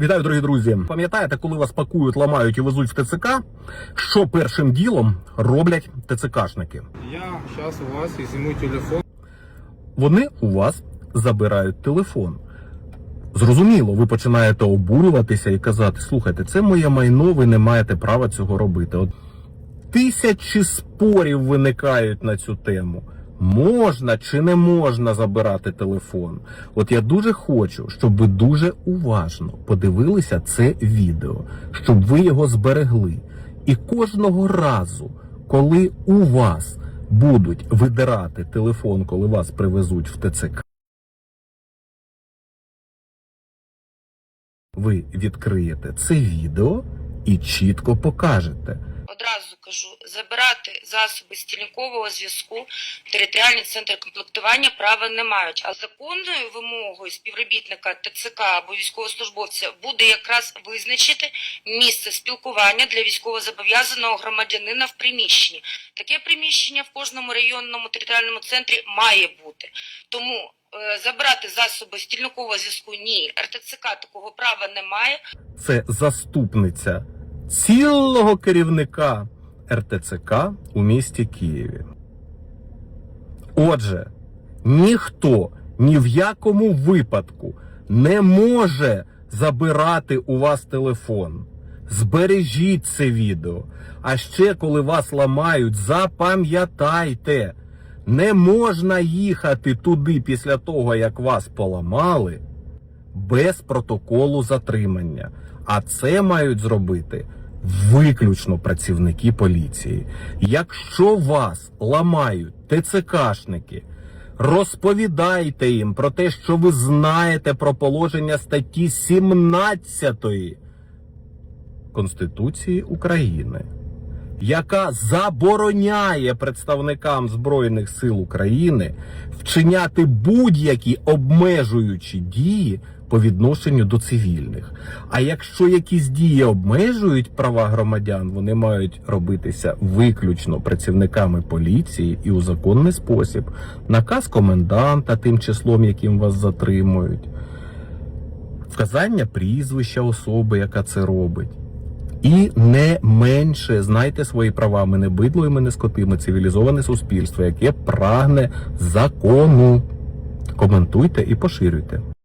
Вітаю, дорогі друзі. Пам'ятаєте, коли вас пакують, ламають і везуть в ТЦК? Що першим ділом роблять ТЦКшники? Я сейчас у вас изыму телефон. Вони у вас забирають телефон. Зрозуміло, ви починаєте обурюватися і казати: слухайте, це моє майно, ви не маєте права цього робити. От тисячі спорів виникають на цю тему. Можна чи не можна забирати телефон? От я дуже хочу, щоб ви дуже уважно подивилися це відео, щоб ви його зберегли. І кожного разу, коли у вас будуть видирати телефон, коли вас привезуть в ТЦК, ви відкриєте це відео і чітко покажете. Кажу, забирати засоби стільникового зв'язку територіальні центри комплектування права не мають. А законною вимогою співробітника ТЦК або військовослужбовця буде якраз визначити місце спілкування для військовозобов'язаного громадянина в приміщенні. Таке приміщення в кожному районному територіальному центрі має бути. Тому е, забрати засоби стільникового зв'язку ні, РТЦК такого права не має. Це заступниця цілого керівника РТЦК у місті Києві. Отже, ніхто ні в якому випадку не може забирати у вас телефон. Збережіть це відео. А ще коли вас ламають, запам'ятайте, не можна їхати туди після того, як вас поламали, без протоколу затримання. А це мають зробити виключно працівники поліції. Якщо вас ламають ТЦКшники, розповідайте їм про те, що ви знаєте про положення статті 17 Конституції України, яка забороняє представникам Збройних сил України вчиняти будь-які обмежуючі дії по відношенню до цивільних. А якщо якісь дії обмежують права громадян, вони мають робитися виключно працівниками поліції і у законний спосіб. Наказ коменданта тим числом, яким вас затримують, вказання прізвища особи, яка це робить. І не менше знайте свої права. Ми не бидло і ми не скоти, ми цивілізоване суспільство, яке прагне закону. Коментуйте і поширюйте.